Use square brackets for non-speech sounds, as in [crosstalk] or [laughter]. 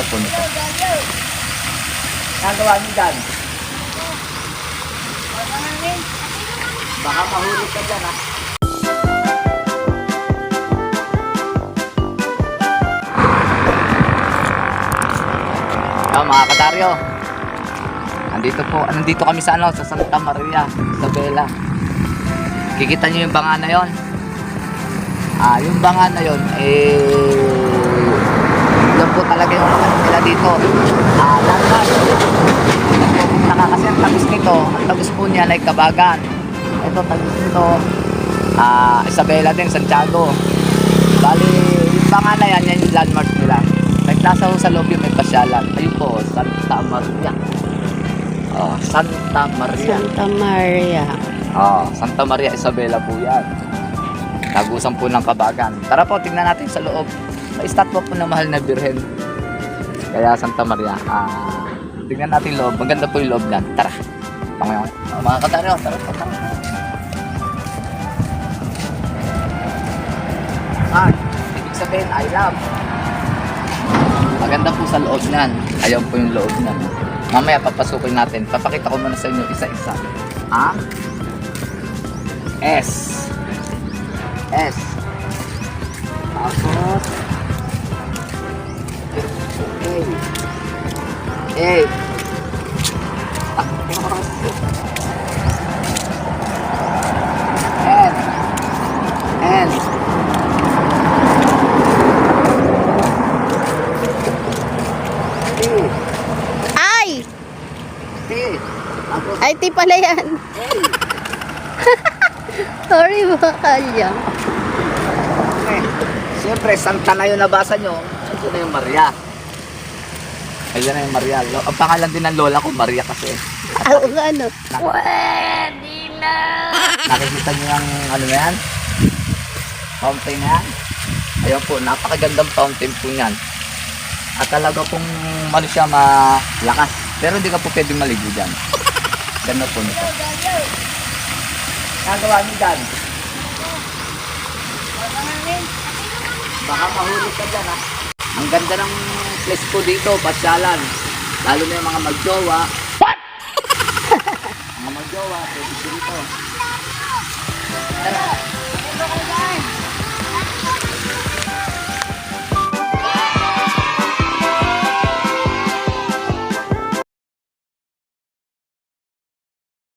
Ganda po nito. Nagawa niyo dyan? Baka mahulog ka dyan ha. Ah, mga kadaryo. Andito po, nandito kami sa ano, sa Santa Maria, Isabela. Kikita niyo yung banga na yon. Ah, yung banga na yon eh doon po talaga yung ano nila dito. Ah, lahat. Naka kasi ang tagos nito, ang tagos po niya like Kabagan. Ito tagos nito ah Isabela din, Santiago. Bali, yung banga na yan, yan yung landmark nila. Nasa ho sa loob yung may pasyalan. Ayun po, Santa Maria. Oh, Santa Maria. Santa Maria. Oh, Santa Maria Isabela po yan. Tagusan po ng kabagan. Tara po, tingnan natin sa loob. May estatwa po ng mahal na birhen. Kaya Santa Maria. Ah, tingnan natin loob. Maganda po yung loob niyan. Tara. Pangayon. Oh, mga kataryo, tara. Tara. Ah, ibig sabihin, I love. Maganda po sa loob niyan. Ayaw po yung loob niyan. Mamaya papasukin natin. Papakita ko muna sa inyo isa-isa. Ah? S. S. Tapos. A. A. Ah. N. T. Ay! Ay, ti pala yan. [laughs] Sorry, yan. Okay. Siyempre, Santa na yung nabasa nyo. Ayun na yung Maria. Ayun na yung Maria. Lo- Ang pangalan din ng lola ko, Maria kasi. Oo nga, ano. Nakikita nyo yung ano na yan? Fountain na yan? Ayun po, napakagandang fountain po niyan. At talaga pong ano siya malakas. Pero hindi ka po pwede maligo dyan. Ganda po nito. Nagawa niyo dyan? Baka mahulog ka dyan ha. Ang ganda ng place po dito, pasyalan. Lalo na yung mga magjowa. What? [laughs] mga magjowa, pwede dito. Tara.